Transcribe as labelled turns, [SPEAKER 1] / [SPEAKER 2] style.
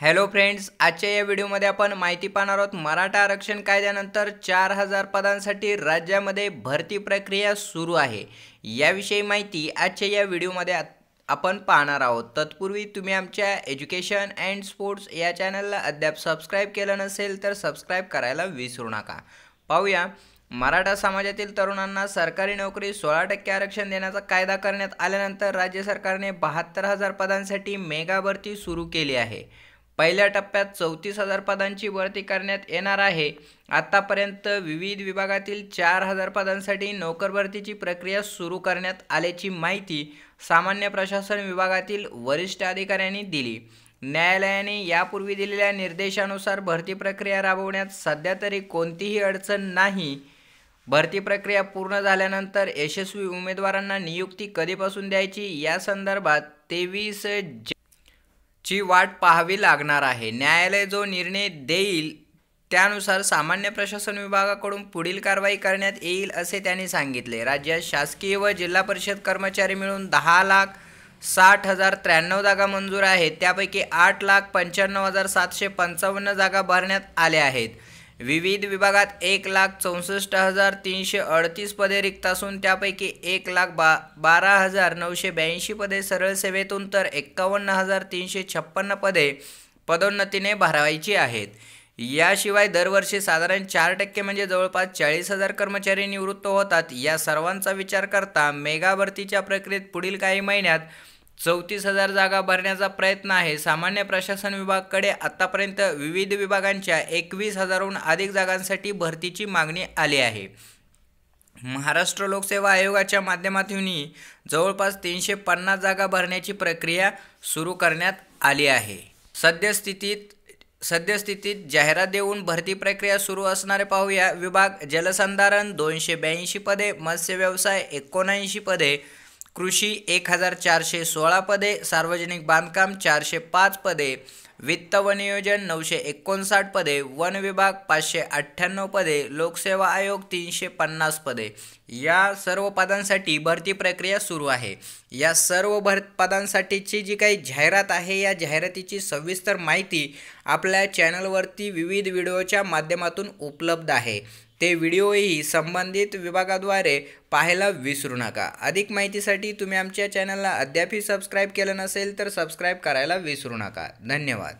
[SPEAKER 1] Hello friends आजच्या या व्हिडिओमध्ये आपण माहिती पाहणार आहोत मराठा आरक्षण कायद्यानंतर चार हजार पदांसाठी राज्यामध्ये भरती प्रक्रिया सुरू आहे. याविषयी माहिती आजच्या या व्हिडिओमध्ये आपण पाहणार आहोत. तत्पूर्वी तुम्ही आमच्या एज्युकेशन अँड स्पोर्ट्स या चॅनलला अद्याप सबस्क्राईब केलं नसेल तर सबस्क्राईब करायला विसरू नका. पाहूया. मराठा समाजातील तरुणांना सरकारी नोकरी सोळा टक्के आरक्षण देण्याचा कायदा करण्यात आल्यानंतर राज्य सरकारने बहात्तर हजार पदांसाठी मेगा भरती सुरू केली आहे. पहिल्या टप्प्यात चौतीस हजार पदांची भरती करण्यात येणार आहे. आतापर्यंत विविध विभागातील चार हजार पदांसाठी नोकर भरतीची प्रक्रिया सुरू करण्यात आल्याची माहिती सामान्य प्रशासन विभागातील वरिष्ठ अधिकाऱ्यांनी दिली. न्यायालयाने यापूर्वी दिलेल्या निर्देशानुसार भरती प्रक्रिया राबवण्यात सध्या तरी कोणतीही अडचण नाही. भरती प्रक्रिया पूर्ण झाल्यानंतर यशस्वी उमेदवारांना नियुक्ती कधीपासून द्यायची? या संदर्भात तेवीस ची वाट पाहावी लागणार आहे. न्यायालय जो निर्णय देईल त्यानुसार सामान्य प्रशासन विभागाकडून पुढील कारवाई करण्यात येईल असे त्यांनी सांगितले. राज्यात शासकीय व जिल्हा परिषद कर्मचारी मिळून दहा लाख साठ हजार त्र्याण्णव जागा मंजूर आहेत. त्यापैकी आठ लाख पंच्याण्णव हजार सातशे पंचावन्न जागा भरण्यात आल्या आहेत. विविध विभागात एक लाख चौसष्ट हजार तीनशे अडतीस पदे रिक्त असून त्यापैकी एक लाख बा बारा हजार नऊशे ब्याऐंशी पदे सरळ सेवेतून तर एक्कावन्न हजार तीनशे छप्पन्न पदे पदोन्नतीने भरावायची आहेत. याशिवाय दरवर्षी साधारण चार टक्के म्हणजे जवळपास चाळीस हजार कर्मचारी निवृत्त होतात. या सर्वांचा विचार करता मेगा भरतीच्या प्रक्रियेत पुढील काही महिन्यात चौतीस हजार जागा भरण्याचा प्रयत्न आहे. सामान्य प्रशासन विभागाकडे आतापर्यंत विविध विभागांच्या एकवीस हजारहून अधिक जागांसाठी भरतीची मागणी आली आहे. महाराष्ट्र लोकसेवा आयोगाच्या माध्यमातूनही जवळपास तीनशे पन्नास जागा भरण्याची प्रक्रिया सुरू करण्यात आली आहे. सद्यस्थितीत सद्यस्थितीत जाहिरात देऊन भरती प्रक्रिया सुरू असणारे पाहूया. विभाग जलसंधारण दोनशे ब्याऐंशी पदे मत्स्य व्यवसाय एकोणऐंशी पदे कृषी एक हजार चारशे सोळा पदे सार्वजनिक बांधकाम चारशे पाच पदे वित्त व नियोजन नऊशे एकोणसाठ पदे वन विभाग पाचशे अठ्ठ्याण्णव पदे लोकसेवा आयोग तीनशे पन्नास पदे. या सर्व पदांसाठी भरती प्रक्रिया सुरू आहे. या सर्व भर पदांसाठीची जी काही जाहिरात आहे या जाहिरातीची सविस्तर माहिती आपल्या चॅनलवरती विविध व्हिडिओच्या माध्यमातून उपलब्ध आहे. ते व्हिडिओही संबंधित विभागाद्वारे पाहायला विसरू नका. अधिक माहितीसाठी तुम्ही आमच्या चॅनलला अद्यापही सबस्क्राईब केलं नसेल तर सबस्क्राईब करायला विसरू नका. धन्यवाद.